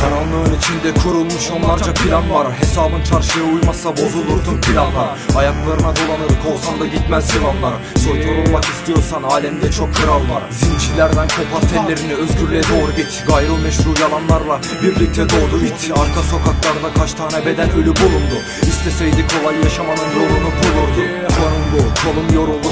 Karanlığın içinde kurulmuş onlarca plan var. Hesabın çarşıya uymazsa bozulur tüm planlar. Ayaklarına dolanır kovsan da gitmez yılanlar. Soytarılmak istiyorsan alemde çok kral var. Zincirlerden kopar tellerini özgürlüğe doğru git. Gayrimeşru yalanlarla birlikte doğdu it. Arka sokaklarda kaç tane beden ölü bulundu? İsteseydi kolay yaşamanın yolunu bulurdu. Konum bu, kolum yoruldu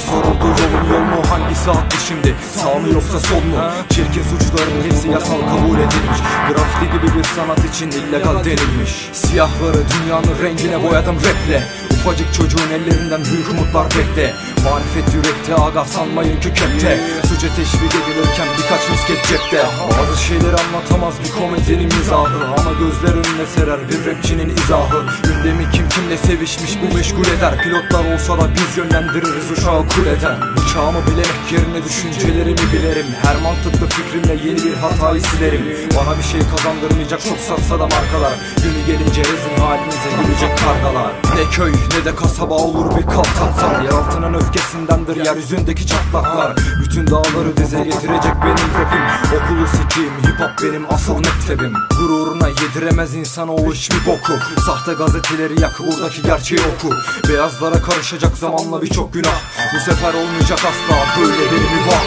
haklı şimdi sağ mı yoksa sol mu? Çirkin suçların hepsi yasal kabul edilmiş. Grafiti gibi bir sanat için illegal denilmiş. Siyahları dünyanın rengine boyadım raple Ufacık çocuğun ellerinden büyük umutlar bekle. Marifet yürekte aga sanmayın ki kepte Suça teşvik edilirken birkaç misket cepte. Bazı şeyleri anlatamaz bir komedinin mizahı. Ama gözler önüne serer bir rapçinin izahı. Gündemi kim kimle sevişmiş bu meşgul eder. Pilotlar olsa da biz yönlendiririz uçağı kuleden Bıçağımı bilerek yerine düşüncelerimi bilerim. Her mantıklı fikrimle yeni bir hatayı silerim Bana bir şey kazandırmayacak çok satsa da markalar. Günü gelince rezil halinize gülecek kargalar. Ne köy ne de kasaba olur bir kaltaktan Yer altının öfkesindendir yeryüzündeki çatlaklar. Bütün dağları dize getirecek benim rapim. Okulu sikiyim hip hop benim asıl mektebim. Gururuna yediremez insanoğlu hiçbir boku. Sahte gazeteleri yak buradaki gerçeği oku. Beyazlara karışacak zamanla birçok günah. Bu sefer olmayacak asla böyle bir mübah.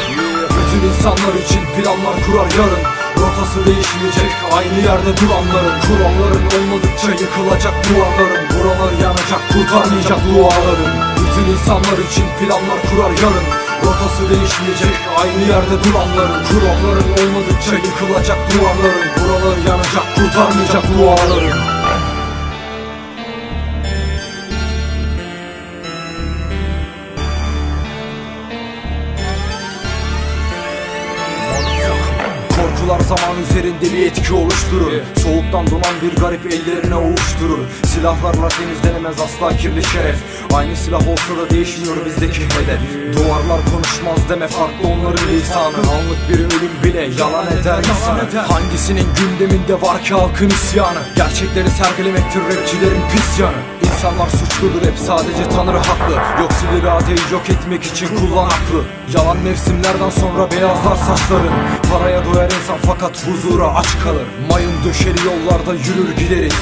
Bütün insanlar için planlar kurar yarın. Rotası değişmeyecek aynı yerde duranların. Kuralların olmadıkça yıkılacak duvarların. Buralar yanacak kurtarmayacak duaların. Bütün insanlar için planlar kurar yarın. Rotası değişmeyecek aynı yerde duranların. Kuralların olmadıkça yıkılacak duvarların. Buralar yanacak kurtarmayacak duaların Korkular zaman üzerinde bir etki oluşturur. Soğuktan donan bir garip ellerine ovuşturur Silahlarla temizlenemez asla kirli şeref. Aynı silah olsa da değişmiyor bizdeki hedef. Duvarlar konuşmaz deme farklı onların lisanı. Anlık bir ölüm bile yalan eder insanı. Hangisinin gündeminde var ki halkın isyanı? Gerçekleri sergilemektir rapçilerin pis yanı İnsanlar suçludur hep sadece Tanrı haklı. Yoksul iradeyi yok etmek için kullan aklı. Yalan mevsimlerden sonra beyazlar saçların. Paraya doyar insan fakat huzura aç kalır. Mayın döşeli yollarda yürür gideriz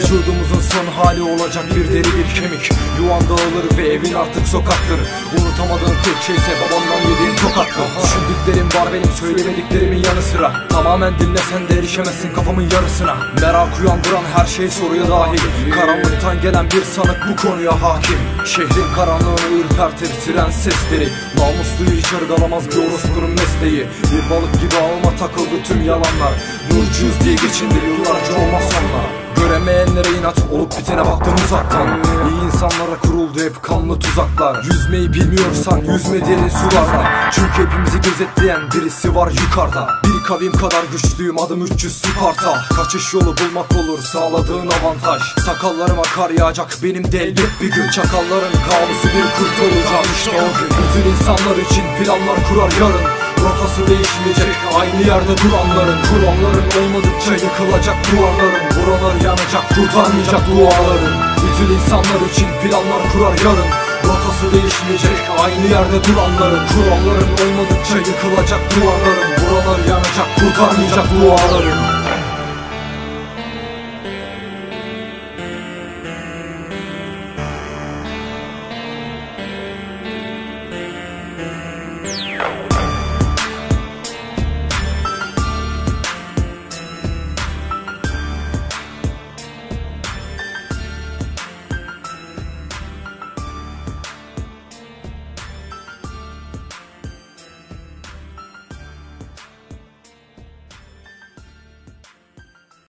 Vücudumuzun son hali olacak bir deri bir kemik. Yuvan dağılır ve evin artık sokaktır. Unutamadığın tek şeyse babamdan yediğin tokattır. Düşündüklerim var benim söylemediklerimin yanı sıra. Tamamen dinlesen de erişemezsin kafamın yarısına. Merak uyandıran her şey soruya dahil. Karanlıktan gelen bir sanık bu konuya hakim. Şehrin karanlığını ürpertir siren sesleri. Namusluyu hiç ırgalamaz bir orospunun mesleği. Bir balık gibi alma takıldı tüm yalanlar. Nurcuyuz diye geçindi yıllarca olmaz sonra Göremeyenlere inat olup bitene baktım uzaktan. İyi insanlara kuruldu hep kanlı tuzaklar. Yüzmeyi bilmiyorsan yüzme derin sularda. Çünkü hepimizi gözetleyen birisi var yukarıda. Bir kavim kadar güçlüyüm adım 300 Sparta. Kaçış yolu bulmak olur sağladığın avantaj. Sakallarıma kar yağacak benim de bir gün. Çakalların kabusu bir kurt olacağım. İşte o gün. Bütün insanlar için planlar kurar yarın Rotası değişmeyecek aynı yerde duranların Kuralların olmadıkça yıkılacak duvarların Buralar yanacak kurtarmayacak duaların Bütün insanlar için planlar kurar yarın. Rotası değişmeyecek aynı yerde duranların Kuralların olmadıkça yıkılacak duvarların Buralar yanacak kurtarmayacak duaların